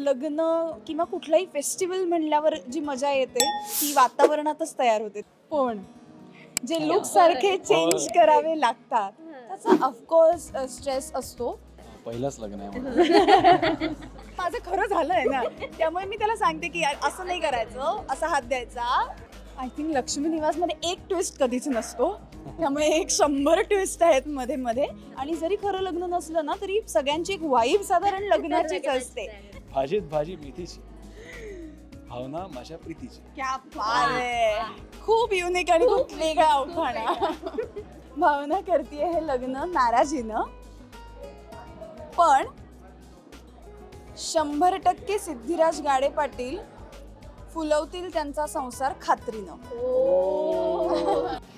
लग्न किंवा कुठलाही फेस्टिवल म्हणल्यावर जी मजा येते ती वातावरणातच तयार होते. पण जे लुक सारखे चेंज करावे लागतात. त्याचा ऑफकोर्स स्ट्रेस असतो. पहिलंच लग्न आहे माझं. माझं खरं झालंय ना त्यामुळे मी त्याला सांगते की यार असं नाही करायचं असा हात द्यायचा. आय थिंक लक्ष्मी निवासमध्ये एक ट्विस्ट कधीच नसतो. त्यामुळे एक शंभर ट्विस्ट आहेत मध्ये मध्ये. आणि जरी खरं लग्न नसलं ना तरी सगळ्यांची एक वाईब साधारण लग्नाचीच असते. भाजीत भाजी मेथीची. भावना माझ्या प्रीतीची. क्या बात आहे. खूप युनिक आणि खूप वेगळा उखाणा भावना करते हे लग्न नाराजीनं. पण शंभर टक्के सिद्धिराज गाडे पाटील फुलवतील त्यांचा संसार खात्रीनं.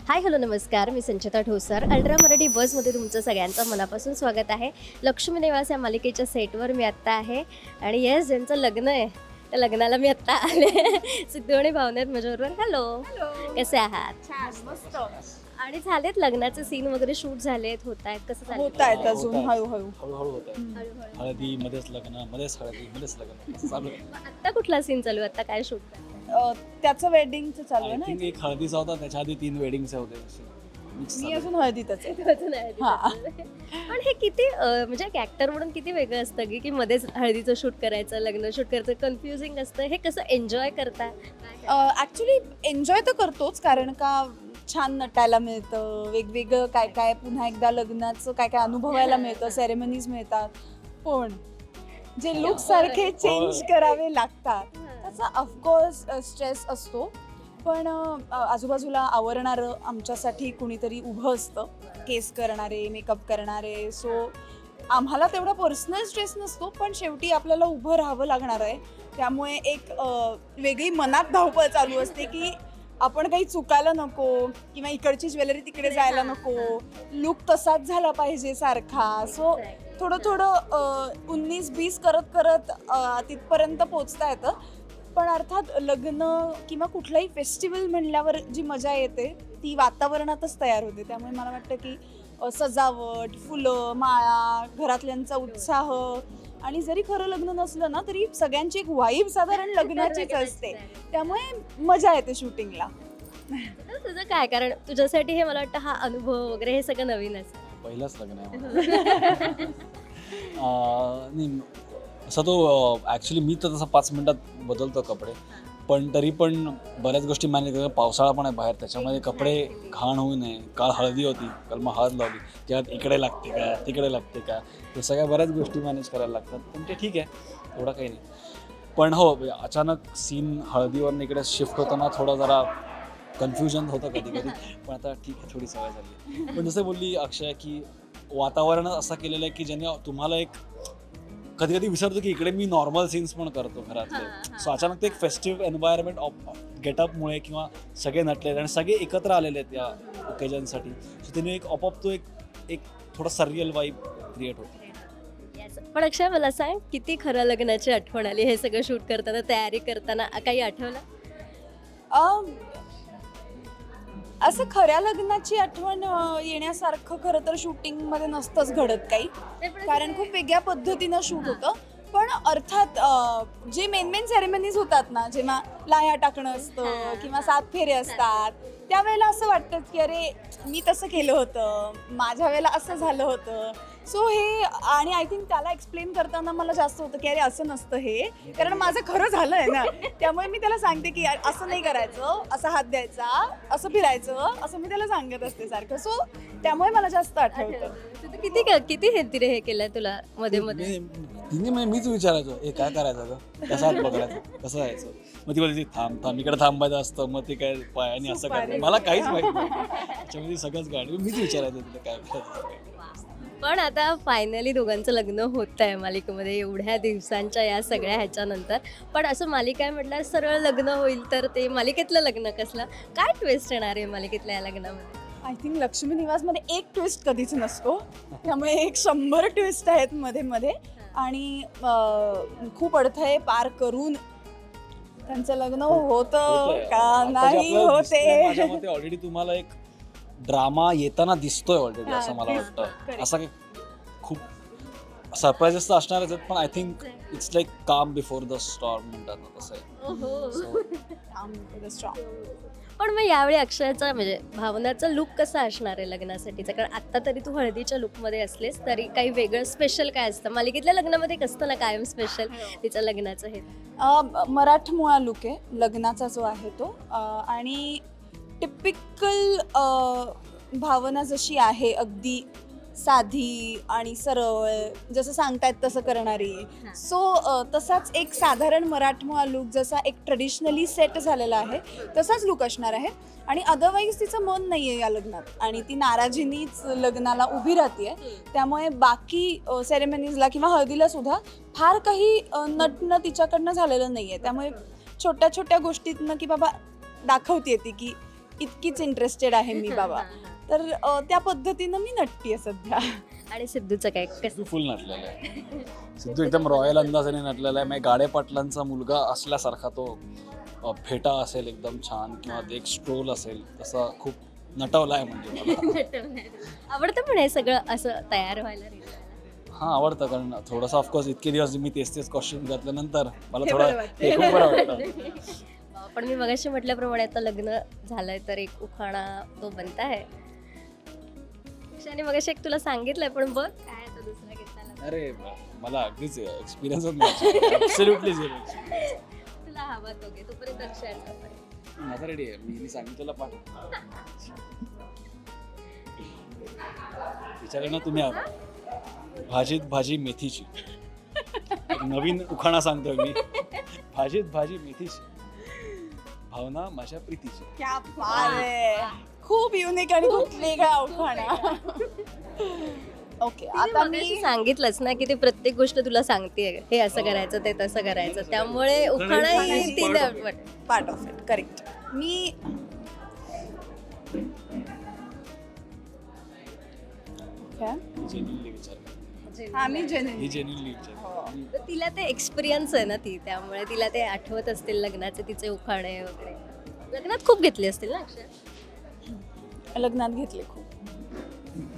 हाय हॅलो नमस्कार. मी संचिता ठोसर. अल्ट्रा मराठी बसमध्ये तुमचं सगळ्यांचं मनापासून स्वागत आहे. लक्ष्मी निवास या मालिकेच्या सेटवर मी आत्ता आहे. आणि येस ज्यांचं लग्न आहे त्या लग्नाला मी आत्ता आले. सिद्धू आणि भावना आहेत माझ्याबरोबर. हॅलो. कसे आहात? मस्त. आणि झालेत लग्नाचे सीन वगैरे शूट झालेत होत आहेत. कसं? होत आहेत अजून हळूहळू. हळूहळू होत आहे हळूहळू. हळदी मध्येच लग्न मध्येच हळदी मध्येच लग्न. चालू आहे. आत्ता कुठला सीन चालू आहे? आता काय शूट अं, त्याचं वेडिंगचं चालू आहे आय ना थिंक एक हळदीचा होता त्याच्या आधी तीन वेडिंगचे होते. असे मी. अजून हळदीतच आहे. हा. पण हे किती अं, म्हणजे एक ऍक्टर म्हणून किती वेगळं असतं की की मध्येच हळदीचं शूट करायचं लग्न शूट करायचं कन्फ्युजिंग असतं. हे कसं एन्जॉय करता? ॲक्च्युली एन्जॉय तर करतोच कारण का छान नटायला मिळतं वेगवेगळं काय काय पुन्हा एकदा लग्नाचं काय काय अनुभवायला मिळतं सेरेमनीज मिळतात. पण जे लुक सारखे चेंज करावे लागतात. त्याचा ऑफकोर्स स्ट्रेस असतो. पण आजूबाजूला आवरणारं आमच्यासाठी कुणीतरी उभं असतं. केस करणारे मेकअप करणारे. सो आम्हाला तेवढा पर्सनल स्ट्रेस नसतो पण शेवटी आपल्याला उभं राहावं लागणार आहे. त्यामुळे एक वेगळी मनात धावपळ चालू असते की आपण काही चुकायला नको किंवा इकडची ज्वेलरी तिकडे जायला नको. लुक तसाच झाला पाहिजे सारखा. सो थोडं थोडं उन्नीस बीस करत करत तिथपर्यंत पोचता येतं. पण अर्थात लग्न किंवा कुठलाही फेस्टिवल म्हणल्यावर जी मजा येते ती वातावरणातच तयार होते. त्यामुळे मला वाटतं की सजावट फुलं माळा घरातल्यांचा उत्साह आणि जरी खरं लग्न नसलं ना तरी सगळ्यांची एक वाईब साधारण लग्नाचीच असते. त्यामुळे मजा येते शूटिंगला. तुझं काय? कारण तुझ्यासाठी हे मला वाटतं हा अनुभव वगैरे हे सगळं नवीनच. पहिलंच लग्न आहे नाही असं तो ॲक्च्युली मी तर तसं पाच मिनिटात बदलतो कपडे. पण तरी पण बऱ्याच गोष्टी मॅनेज करतो. पावसाळा पण आहे बाहेर त्याच्यामध्ये कपडे घाण होऊ नये. काल हळदी होती काल मग हळद लावली. त्यात इकडे लागते का तिकडे लागते का ते सगळ्या बऱ्याच गोष्टी मॅनेज करायला लागतात. पण ते ठीक आहे एवढं काही नाही. पण हो अचानक सीन हळदीवरून इकडे शिफ्ट होताना थोडं जरा कन्फ्युजन होतं कधी कधी पण आता ठीक आहे थोडी सवय झाली. पण जसं बोलली अक्षय की वातावरण असं केलेलं आहे की ज्याने तुम्हाला एक कधी कधी विसरतो की इकडे मी नॉर्मल सीन्स पण करतो घरातले. सो अचानक ते एक फेस्टिव्ह एन्व्हायरमेंट गेटअपमुळे किंवा सगळे नटलेले आणि सगळे एकत्र आलेले आहेत या ओकेजनसाठी सो त्याने एक ऑपअप तो एक एक थोडा सर्रियल वाईब क्रिएट होतो. पण अक्षय मला सांग किती खरं लग्नाची आठवण आली? हे सगळं शूट करताना तयारी करताना काही आठवलं? असं खऱ्या लग्नाची आठवण अ, येण्यासारखं खरं तर शूटिंगमध्ये नसतंच घडत काही. कारण खूप वेगळ्या पद्धतीनं शूट होतं. पण अर्थात अ, जे मेन मेन सेरेमनीज होतात ना जेव्हा लाह्या टाकणं असतं. किंवा सात फेरे असतात त्यावेळेला असं वाटतं की अरे मी तसं केलं होतं. माझ्या वेळेला असं झालं होतं. सो हे आणि आय थिंक त्याला एक्सप्लेन करताना मला जास्त होतं की अरे असं नसतं हे. कारण माझं खरं झालंय ना. त्यामुळे मी त्याला सांगते की यार असं नाही करायचं. असा हात द्यायचा. असं फिरायचं. असं मी त्याला सांगत असते सारखं. सो त्यामुळे मला जास्त आठवतं. किती किती हे तिने हे केलंय तुला मध्ये मध्ये? मी- तिने म्हणजे मीच विचारायचो हे काय करायचं कसं हात पकडायचं? कसं जायचं मग ती बोलायची थांब थांब इकडे थांबायचं असतं. मग ते काय पायाने असं करायचं मला काहीच माहिती नाही. त्याच्यामध्ये सगळंच गाडी. मीच विचारायचं तिला काय करायचं. काय. पण आता फायनली दोघांचं लग्न होत आहे मालिकेमध्ये एवढ्या दिवसांच्या या सगळ्या ह्याच्यानंतर. पण असं मालिका आहे म्हटलं सरळ लग्न होईल तर ते मालिकेतलं लग्न कसलं? काय ट्विस्ट येणार आहे मालिकेतल्या या लग्नामध्ये? आय थिंक लक्ष्मी निवासमध्ये एक ट्विस्ट कधीच नसतो. त्यामुळे एक शंभर ट्विस्ट आहेत मध्ये मध्ये. आणि अं, खूप अडथळे पार करून त्यांचं लग्न होतं. का नाही होते? मते ऑलरेडी तुम्हाला एक ड्रामा येताना दिसतोय ऑलरेडी असं मला हा, वाटतं. असं काही खूप सरप्राईजेस तर असणारच आहेत पण I think it's like calm before the storm म्हणतात ना तसं. आहे पण मग यावेळी अक्षयाचा म्हणजे भावनाचा लुक कसा असणार आहे लग्नासाठीचा कारण आता तरी तू हळदीच्या लुकमध्ये असलेस तरी काही वेगळं स्पेशल काय असतं? मालिकेतल्या लग्नामध्ये एक असतं ना कायम स्पेशल तिचं लग्नाचं हे? अ, मराठमोळा लुक आहे लग्नाचा जो आहे तो. अ, आणि टिपिकल भावना जशी आहे अगदी साधी आणि सरळ जसं सांगतायत तसं करणारी. सो तसाच एक साधारण मराठमोळा लुक जसा एक ट्रेडिशनली सेट झालेला आहे तसाच लुक असणार आहे. आणि अदरवाईज तिचं मन नाही आहे या लग्नात. आणि ती नाराजीनीच लग्नाला उभी राहते त्यामुळे बाकी सेरेमनीजला किंवा हळदीला सुद्धा फार काही नटणं तिच्याकडनं झालेलं नाही आहे त्यामुळे छोट्या छोट्या गोष्टीतनं की बाबा दाखवते ती की इतकीच इंटरेस्टेड आहे मी बाबा. तर अ, त्या पद्धतीनं मी नटतीये सध्या. आणि सिद्धूचं काय कसं? सिद्धू फुल नटलेला आहे. सिद्धू एकदम रॉयल अंदाजाने नटलेला आहे. म्हणजे गाडे पाटलांचा मुलगा असल्यासारखा तो अ, फेटा असेल एकदम छान किंवा एक स्ट्रोल असेल तसा खूप नटवला आहे म्हणजे मला. आवडतं पण हे सगळं असं तयार व्हायला. हा आवडतं कारण थोडंसं ऑफकोर्स इतके दिवस मी तेच तेच कॉस्ट्युम घातल्यानंतर मला हे थोडं बरं वाटतं. हे खूप बरं वाटतं. पण मी मगाशी म्हटल्याप्रमाणे आता लग्न झालंय तर एक उखाणा तो बनता आहे. आणि मगाशी एक तुला सांगितलंय पण बघ काय आता दुसरा घेतला अरे मला अगदीच ॲब्सोल्युटली झिरो तुला हवा तो घे तोपर्यंत. माझा रेडी आहे मी मी सांगितलेलं पाठ विचारलं तुम्ही आहात भाजीत भाजी मेथीची. एक नवीन उखाणा सांगतोय मी. भाजीत भाजी मेथीची. भावना माझ्या प्रीतीची. क्या बात आहे. खूप युनिक आणि खूप वेगळा उखाणा ओके आता मी सांगितलंच ना की ते प्रत्येक गोष्ट तुला सांगते हे असं करायचं ते तसं करायचं. त्यामुळे उखाणा ही पार्ट ऑफ इट करेक्ट मी काय? जेन्युनली विचार हा ही. विचार तर तिला ते एक्सपिरियन्स आहे ना ती त्यामुळे तिला ते आठवत असतील लग्नाचे तिचे उखाणे वगैरे. लग्नात खूप घेतली असतील ना अक्षय लग्नात घेतले खूप.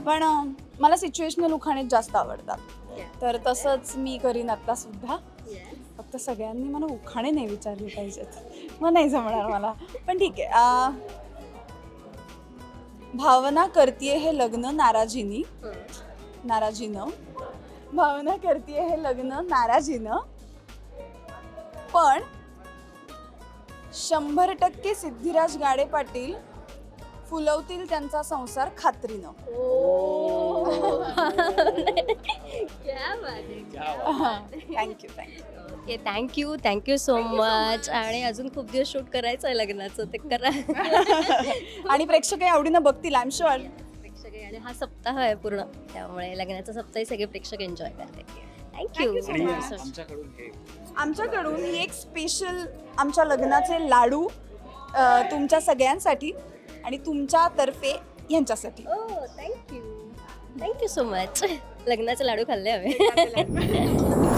पण अं, मला सिच्युएशनल उखाणेच जास्त आवडतात. तर तसंच मी करीन आता सुद्धा. फक्त सगळ्यांनी मला उखाणे नाही विचारले पाहिजेत. मग नाही जमणार मला. पण ठीक आहे भावना करतीये हे लग्न नाराजीनी. नाराजीनं. भावना करतीये हे लग्न नाराजीनं. पण शंभर टक्के सिद्धिराज गाडे पाटील फुलवतील त्यांचा संसार खात्रीनं. Thank you thank you okay thank you thank you so much आणि अजून खूप दिवस शूट करायचं आहे लग्नाचं ते करा. आणि प्रेक्षक आवडीनं बघतील आय एम शुअर आणि हा सप्ताह आहे पूर्ण. त्यामुळे लग्नाचा सप्ताही सगळे प्रेक्षक एन्जॉय करते थँक्यू आणि. आमच्याकडून हे. आमच्याकडून ही एक स्पेशल आमच्या लग्नाचे लाडू अ, तुमच्या सगळ्यांसाठी आणि तुमच्यातर्फे यांच्यासाठी. ओ thank you thank you so much लग्नाचे लाडू खाल्ले हवे